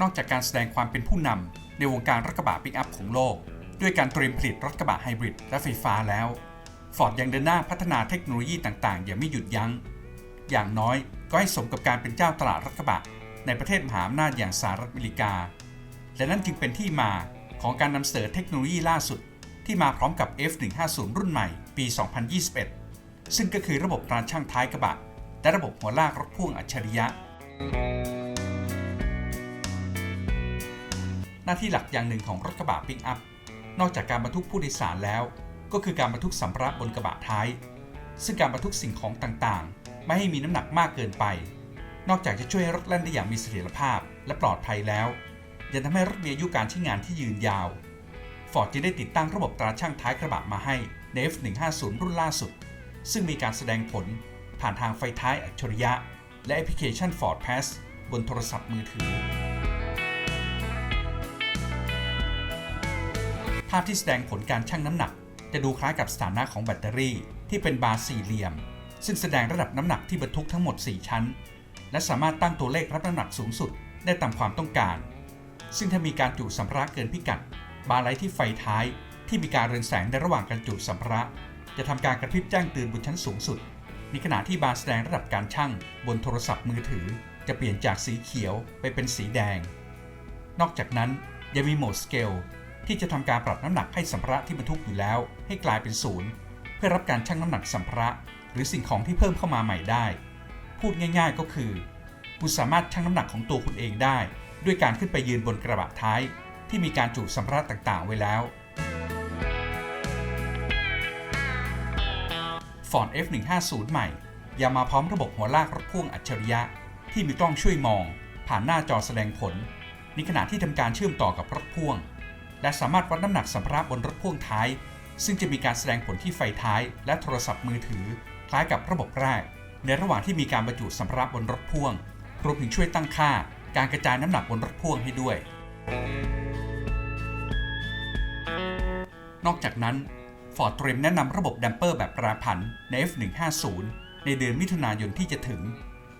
นอกจากการแสดงความเป็นผู้นำในวงการรถกระบะปิกอัพของโลก ด้วยการเตรียมผลิตรถกระบะไฮบริดและไฟฟ้าแล้วฟอร์ดยังเดินหน้าพัฒนาเทคโนโลยีต่างๆ อย่างไม่หยุดยัง้ง อย่างน้อยก็ให้สมกับการเป็นเจ้าตลาดรถกระบะ ในประเทศมหาอำนาจอย่างสหรัฐอเมริกา และนั่นจึงเป็นที่มาของการนำเสนอเทคโนโลยีล่าสุด ที่มาพร้อมกับ F150 รุ่นใหม่ ปี 2021 ซึ่งก็คือระบบตรช่างท้ายกระบะ และระบบหัวลากรถพ่วงอัจฉริยะ หน้าที่หลักอย่างหนึ่งของรถกระบะปิกอัพ นอกจากการบรรทุกผู้โดยสารแล้ว ก็คือการบรรทุกสัมภาระบนกระบะท้าย ซึ่งการบรรทุกสิ่งของต่างๆ ไม่ให้มีน้ำหนักมากเกินไป นอกจากจะช่วยให้รถแล่นได้อย่างมีเสถียรภาพและปลอดภัยแล้ว ยังทำให้รถมีอายุการใช้งานที่ยืนยาว ฟอร์ดจึงได้ติดตั้งระบบตราช่างท้ายกระบะมาให้ใน F150 รุ่นล่าสุด ซึ่งมีการแสดงผลผ่านทางไฟท้ายอัจฉริยะ และแอปพลิเคชัน Ford Pass บนโทรศัพท์มือถือาพที่แสดงผลการชั่งน้ำหนัก จะดูคล้ายกับสถานะของแบตเตอรี่ ที่เป็นบาร์สี่เหลี่ยม ซึ่งแสดงระดับน้ำหนักที่บรรทุกทั้งหมด 4 ชั้น และสามารถตั้งตัวเลขรับน้ำหนักสูงสุดได้ตามความต้องการ ซึ่งถ้ามีการจุสัมภาระเกินพิกัด บาร์ไลท์ที่ไฟท้าย ที่มีการเรืองแสงในระหว่างการจุสัมภาระ จะทำการกระพริบแจ้งเตือนบนชั้นสูงสุด ในขณะที่บาร์แสดงระดับการชั่งบนโทรศัพท์มือถือ จะเปลี่ยนจากสีเขียวไปเป็นสีแดง นอกจากนั้นยังมีโหมดสเกล ที่จะทำการปรับน้ำหนักให้สัมภาระที่บรรทุกอยู่แล้ว ให้กลายเป็นศูนย์เพื่อรับการชั่งน้ำหนักสัมภาระ หรือสิ่งของที่เพิ่มเข้ามาใหม่ได้ พูดง่าย ๆ ก็คือ คุณสามารถชั่งน้ำหนักของตัวคุณเองได้ ด้วยการขึ้นไปยืนบนกระบะท้าย ที่มีการจุสัมภาระต่างๆ ไว้แล้ว Ford F150 ใหม่ยังมาพร้อมระบบหัวลากรถพ่วงอัจฉริยะ ที่มีกล้องช่วยมอง ผ่านหน้าจอแสดงผลในขณะที่ทำการเชื่อมต่อกับรถพ่วง และสามารถวัดน้ำหนักสัมภาระบนรถพ่วงท้าย ซึ่งจะมีการแสดงผลที่ไฟท้าย และโทรศัพท์มือถือ คล้ายกับระบบแรก ในระหว่างที่มีการบรรจุสัมภาระบนรถพ่วง รวมถึงช่วยตั้งค่า การกระจายน้ำหนักบนรถพ่วงให้ด้วย นอกจากนั้นฟอร์ดเตรียมแนะนำระบบดัมเปอร์แบบแปรผันใน F150 ในเดือนมิถุนายนที่จะถึง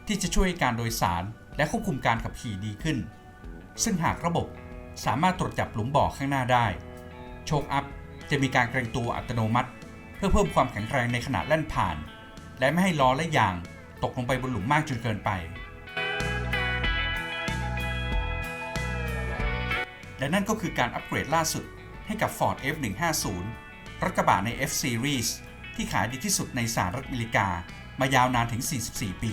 ที่จะช่วยการโดยสารและควบคุมการขับขี่ดีขึ้น ซึ่งหากระบบ สามารถตรวจจับหลุมบ่อข้างหน้าได้ โชคอัพจะมีการเกรงตัวอัตโนมัติ เพื่อเพิ่มความแข็งแรงในขณะแล่นผ่าน และไม่ให้ล้อและยางตกลงไปบนหลุมมากจนเกินไป และนั่นก็คือการอัปเกรดล่าสุดให้กับ Ford F150 รถกระบะใน F Series ที่ขายดีที่สุดในสหรัฐอเมริกามายาวนานถึง 44 ปี